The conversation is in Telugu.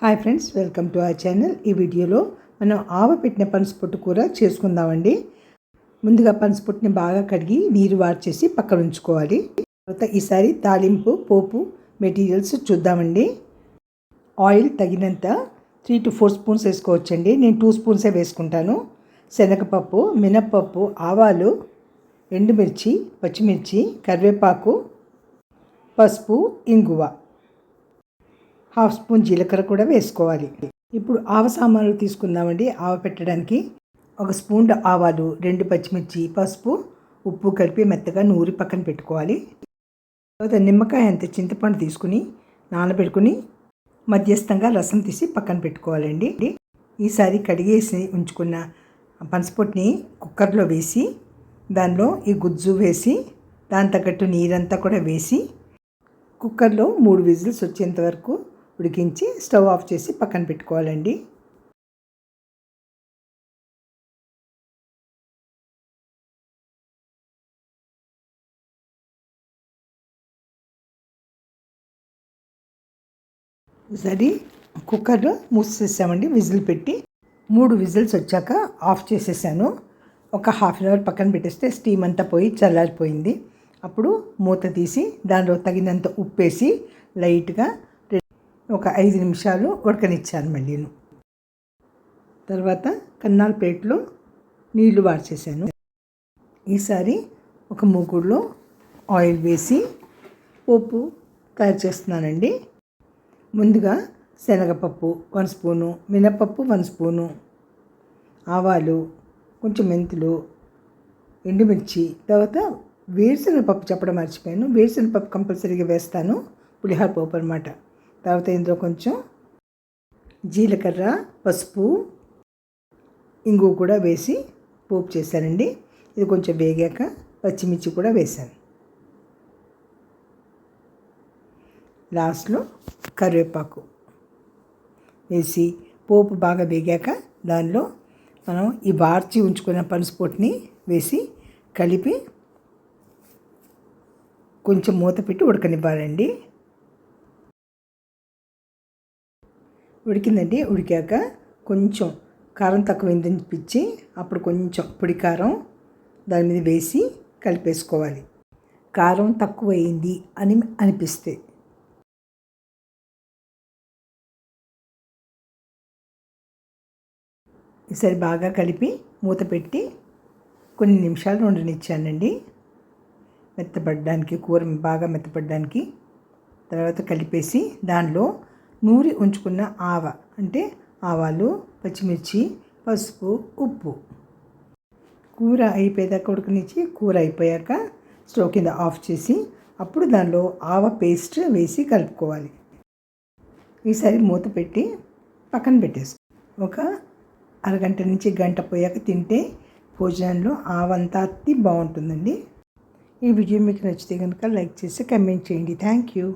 Hi friends welcome to our channel. ఈ వీడియోలో మనం ఆవ పెట్టిన పనసపొట్టు కూర చేసుకుందామండి. ముందుగా పనసపొట్టుని బాగా కడిగి నీరు వార్చేసి పక్కన ఉంచుకోవాలి. తర్వాత ఈసారి తాలింపు పోపు మెటీరియల్స్ చూద్దామండి. ఆయిల్ తగినంత త్రీ టు ఫోర్ స్పూన్స్ వేసుకోవచ్చండి. నేను టూ స్పూన్సే వేసుకుంటాను. శనగపప్పు మినప్పప్పు ఆవాలు ఎండుమిర్చి పచ్చిమిర్చి కరివేపాకు పసుపు ఇంగువ. హాఫ్ స్పూన్ జీలకర్ర కూడా వేసుకోవాలి. ఇప్పుడు ఆవ సామాన్లు తీసుకుందామండి. ఆవ పెట్టడానికి ఒక స్పూన్ ఆవాలు రెండు పచ్చిమిర్చి పసుపు ఉప్పు కలిపి మెత్తగా నూరి పక్కన పెట్టుకోవాలి. తర్వాత నిమ్మకాయ అంత చింతపండు తీసుకుని నానబెట్టుకుని మధ్యస్థంగా రసం తీసి పక్కన పెట్టుకోవాలండి. ఈసారి కడిగేసి ఉంచుకున్న పనసపొట్టుని కుక్కర్లో వేసి దానిలో ఈ గుజ్జు వేసి దాని తగ్గట్టు నీరంతా కూడా వేసి కుక్కర్లో మూడు విజిల్స్ వచ్చేంత వరకు ఉడికించి స్టవ్ ఆఫ్ చేసి పక్కన పెట్టుకోవాలండి. సరి కుక్కర్లో మూసేసామండి విజిల్ పెట్టి. మూడు విజిల్స్ వచ్చాక ఆఫ్ చేసేసాను. ఒక హాఫ్ అన్ అవర్ పక్కన పెట్టేస్తే స్టీమ్ అంతా పోయి చల్లారిపోయింది. అప్పుడు మూత తీసి దానిలో తగినంత ఉప్పేసి లైట్గా ఒక ఐదు నిమిషాలు ఉడకనిచ్చాను మళ్ళీను తర్వాత కన్నాల ప్లేట్లో నీళ్ళు వార్చేసాను ఈసారి ఒక మూకుడులో ఆయిల్ వేసి పోపు తయారు చేస్తున్నానండి. ముందుగా శనగపప్పు వన్ స్పూను మినపప్పు వన్ స్పూను ఆవాలు కొంచెం మెంతులు ఎండుమిర్చి తర్వాత వేరుశనగపప్పు చెప్పడం మర్చిపోయాను. వేరుశనగపప్పు కంపల్సరీగా వేస్తాను. పులిహార పోపు అనమాట తర్వాత ఇందులో కొంచెం జీలకర్ర పసుపు ఇంగు కూడా వేసి పోపు చేశానండి. ఇది కొంచెం వేగాక పచ్చిమిర్చి కూడా వేశాను. లాస్ట్లో కరివేపాకు వేసి పోపు బాగా వేగాక దానిలో మనం ఈ వార్చి ఉంచుకున్న పనసపొట్టుని వేసి కలిపి కొంచెం మూత పెట్టి ఉడకనివ్వాలండి. ఉడికిందండి. ఉడికాక కొంచెం కారం తక్కువైంది అనిపించి అప్పుడు కొంచెం పొడి కారం దాని మీద వేసి కలిపేసుకోవాలి. కారం తక్కువ అయింది అని అనిపిస్తే. ఈసారి బాగా కలిపి మూత పెట్టి కొన్ని నిమిషాలు ఉండనిచ్చానండి. మెత్తపడడానికి కూర బాగా మెత్తపడడానికి తర్వాత కలిపేసి దానిలో నూరి ఉంచుకున్న ఆవ అంటే ఆవాలు పచ్చిమిర్చి పసుపు ఉప్పు. కూర అయిపోయేదాకా ఉడకనిచ్చి కూర అయిపోయాక స్టవ్ కింద ఆఫ్ చేసి అప్పుడు దానిలో ఆవ పేస్ట్ వేసి కలుపుకోవాలి. ఈసారి మూత పెట్టి పక్కన పెట్టేసుకో. ఒక అరగంట నుంచి గంట పోయాక తింటే భోజనంలో ఆవంతా అతి బాగుంటుందండి. ఈ వీడియో మీకు నచ్చితే కనుక లైక్ చేసి కమెంట్ చేయండి. Thank you.